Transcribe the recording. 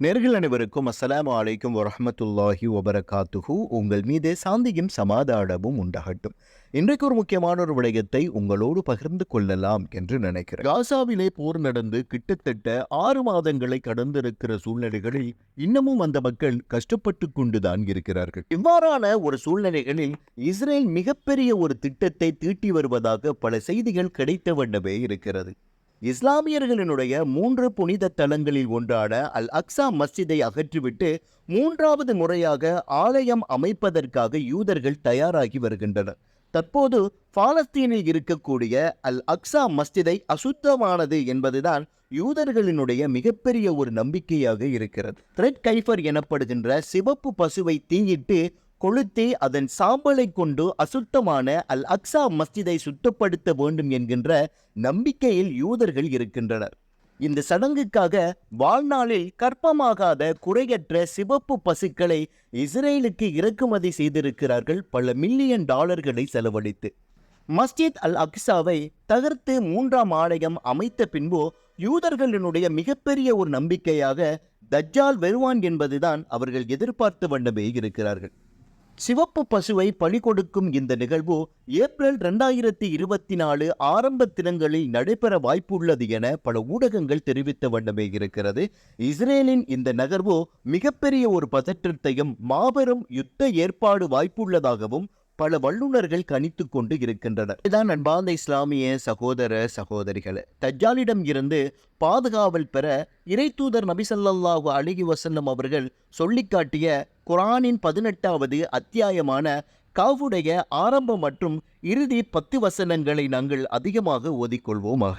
நேர்கள் அனைவருக்கும் அஸ்ஸலாமு அலைக்கும் வரமத்துல்லாஹி வபரகாத்துஹு. உங்கள் மீது சாந்தியும் சமாதானமும் உண்டாகட்டும். இன்றைக்கு ஒரு முக்கியமான ஒரு விடயத்தை உங்களோடு பகிர்ந்து கொள்ளலாம் என்று நினைக்கிறேன். காசாவிலே போர் நடந்து கிட்டத்தட்ட ஆறு மாதங்களை கடந்திருக்கிற சூழ்நிலைகளில் இன்னமும் அந்த மக்கள் கஷ்டப்பட்டு கொண்டுதான் இருக்கிறார்கள். இவ்வாறான ஒரு சூழ்நிலைகளில் இஸ்ரேல் மிகப்பெரிய ஒரு திட்டத்தை தீட்டி வருவதாக பல செய்திகள் கிடைத்த வண்ணமே இருக்கிறது. இஸ்லாமியர்களினுடைய மூன்று புனித தலங்களில் ஒன்றான அல் அக்ஸா மஸ்ஜிதை அகற்றிவிட்டு மூன்றாவது முறையாக ஆலயம் அமைப்பதற்காக யூதர்கள் தயாராகி வருகின்றனர். தற்போது பாலஸ்தீனில் இருக்கக்கூடிய அல் அக்ஸா மஸ்ஜிதை அசுத்தமானது என்பதுதான் யூதர்களினுடைய மிகப்பெரிய ஒரு நம்பிக்கையாக இருக்கிறது. த்ரெட் கைஃபர் எனப்படுகின்ற சிவப்பு பசுவை தீயிட்டு கொளுத்தி அதன் சாம்பலை கொண்டு அசுத்தமான அல் அக்ஸா மஸ்ஜிதை சுத்தப்படுத்த வேண்டும் என்கின்ற நம்பிக்கையில் யூதர்கள் இருக்கின்றனர். இந்த சடங்குக்காக வாழ்நாளில் கற்பமாகாத குறையற்ற சிவப்பு பசுக்களை இஸ்ரேலுக்கு இறக்குமதி செய்திருக்கிறார்கள் பல மில்லியன் டாலர்களை செலவழித்து. மஸ்ஜித் அல் அக்ஸாவை தகர்த்து மூன்றாம் ஆலயம் அமைத்த பின்பு யூதர்களினுடைய மிகப்பெரிய ஒரு நம்பிக்கையாக தஜ்ஜால் வருவான் என்பதுதான் அவர்கள் எதிர்பார்த்து வண்ணமே இருக்கிறார்கள். சிவப்பு பசுவை பலி கொடுக்கும் இந்த நிகழ்வு ஏப்ரல் ரெண்டாயிரத்தி இருபத்தி நாலு ஆரம்ப தினங்களில் நடைபெற வாய்ப்புள்ளது என பல ஊடகங்கள் தெரிவித்த வண்ணமே இருக்கிறது. இஸ்ரேலின் இந்த நகர்வு மிகப்பெரிய ஒரு பதற்றத்தையும் மாபெரும் யுத்த ஏற்பாடு வாய்ப்புள்ளதாகவும் பல வல்லுநர்கள் கணித்து கொண்டு இருக்கின்றனர். இதான் அன்பார்ந்த இஸ்லாமிய சகோதர சகோதரிகள். தஜ்ஜாலிடம் இருந்து பாதுகாவல் பெற இறைத்தூதர் நபிசல்லாஹு அலிகி வசல்லம் அவர்கள் சொல்லிக்காட்டிய குரானின் பதினெட்டாவது அத்தியாயமான காவுடைய ஆரம்ப மற்றும் இறுதி பத்து வசனங்களை நாங்கள் அதிகமாக ஓதிக்கொள்வோமாக.